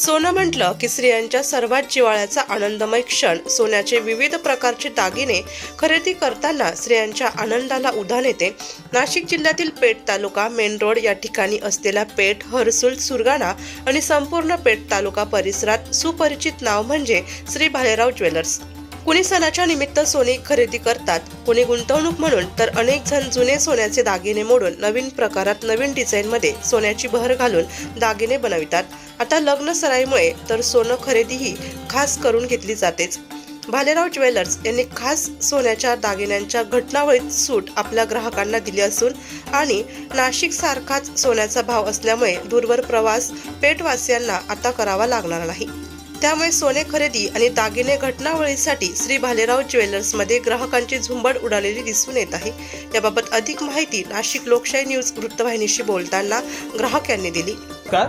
सोनं म्हटलं की स्त्रियांच्या सर्वात जिवाळ्याचा आनंदमय क्षण सोन्याचे विविध प्रकारचे दागिने खरेदी करताना स्त्रियांच्या आनंदाला उधाण येते. नाशिक जिल्ह्यातील पेठ तालुका मेन रोड या ठिकाणी असलेला पेठ हरसूल सुरगाणा आणि संपूर्ण पेठ तालुका परिसरात सुपरिचित नाव म्हणजे श्री भालेराव ज्वेलर्स. कुणी सणाच्या निमित्त सोने खरेदी करतात कुणी गुंतवणूक म्हणून तर अनेक जण जुने सोन्याचे दागिने मोडून नवीन प्रकारात नवीन डिझाईनमध्ये सोन्याची बहर घालून दागिने बनवितात. आता लग्न सराईमुळे तर सोनं खरेदीही खास करून घेतली जातेच. भालेराव ज्वेलर्स यांनी खास सोन्याच्या दागिन्यांच्या घटनावळीत सूट आपल्या ग्राहकांना दिली असून आणि नाशिक सारखाच सोन्याचा भाव असल्यामुळे दूरवर प्रवास पेठवासियांना आता करावा लागणार नाही. त्यामुळे सोने खरेदी आणि दागिने घटनावळीसाठी श्री भालेराव ज्वेलर्समध्ये ग्राहकांची झुंबड उडालेली दिसून येत आहे. याबाबत अधिक माहिती नाशिक लोकशाही न्यूज वृत्तवाहिनीशी बोलताना ग्राहक यांनी दिली. नमस्कार.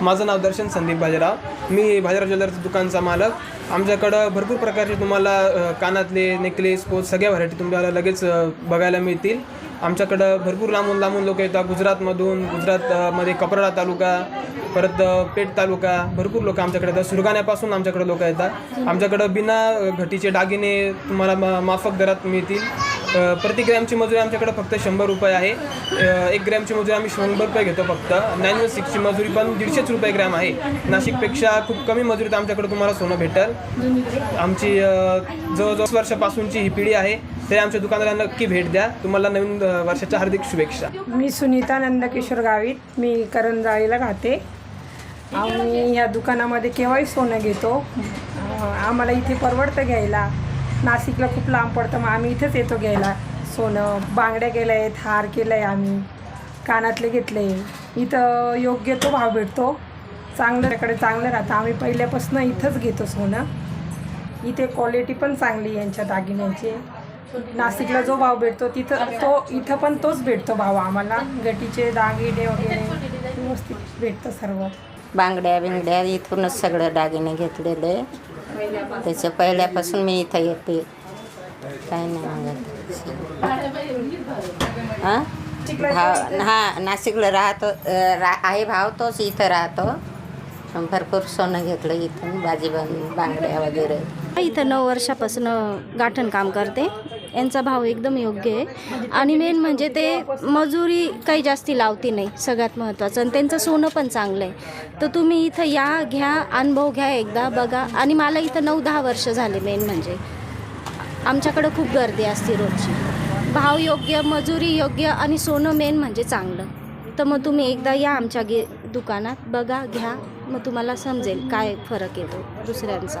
माझं नाव दर्शन संदीप बाजीराव मी बाजीराव ज्वेलर्स दुकानचा मालक. आमच्याकडं भरपूर प्रकारचे तुम्हाला कानातले नेकलेस पोच सगळ्या व्हरायटी तुम्हाला लगेच बघायला मिळतील. आमच्याकडं भरपूर लांबून लांबून लोक येतात. गुजरातमधून गुजरातमध्ये कपराडा तालुका परत पेठ तालुका भरपूर लोक आमच्याकडे येतात. सुरगाण्यापासून आमच्याकडे लोक येतात. आमच्याकडं बिना घटीचे दागिने तुम्हाला मा माफक दरात मिळतील. प्रति ग्रॅमची मजुरी आमच्याकडे फक्त शंभर रुपये आहे. एक ग्रॅमची मजुरी आम्ही शंभर रुपये घेतो फक्त. नाईन वन सिक्सची मजुरी पण दीडशेच रुपये ग्रॅम आहे. नाशिकपेक्षा खूप कमी मजुरीत आमच्याकडे तुम्हाला सोनं भेटेल. आमची जवळजवळ वर्षापासूनची ही पिढी आहे. ते आमच्या दुकानाला नक्की भेट द्या. तुम्हाला नवीन वर्षाच्या हार्दिक शुभेच्छा. मी सुनीता नंदकिशोर गावित. मी करंजाळीला राहते. आम्ही या दुकानामध्ये केव्हाही सोनं घेतो. आम्हाला इथे परवडतं घ्यायला. नाशिकला खूप लांब पडतं मग आम्ही इथंच येतो घ्यायला. सोनं बांगड्या केल्या आहेत हार केलं आहे आम्ही कानातले घेतले. इथं योग्य तो भाव भेटतो. चांगल्याकडे चांगलं राहतं. आम्ही पहिल्यापासून इथंच घेतो सोनं. इथे क्वालिटी पण चांगली आहे यांच्या दागिन्यांची. नाशिकला जो भाव भेटतो तिथं तो इथं पण तोच भेटतो भाव आम्हाला. गटीचे दागिने वगैरे व्यवस्थित भेटतं सर्व. बांगड्या बिंगड्या इथूनच सगळं दागिने घेतलेले. त्याच्या पहिल्यापासून मी इथं येते. काय नाही मागत हां? भाव हां नाशिकला राहतो रा आहे भाव तोच इथं राहतो. भरपूर सोनं घेतलं इथून बाजी बांगड्या वगैरे. इथं नऊ वर्षापासून गाठण काम करते. यांचा भाव एकदम योग्य आहे. आणि मेन म्हणजे ते मजुरी काही जास्ती लावती नाही सगळ्यात महत्त्वाचं आणि त्यांचं सोनं पण चांगलं आहे. तर तुम्ही इथं या घ्या अनुभव घ्या एकदा बघा. आणि मला इथं नऊ दहा वर्ष झाले मेन म्हणजे. आमच्याकडं खूप गर्दी असते रोजची. भाव योग्य मजुरी योग्य आणि सोनं मेन म्हणजे चांगलं. तर मग तुम्ही एकदा या आमच्या गे दुकानात बघा घ्या. मग तुम्हाला समजेल काय फरक येतो दुसऱ्यांचा.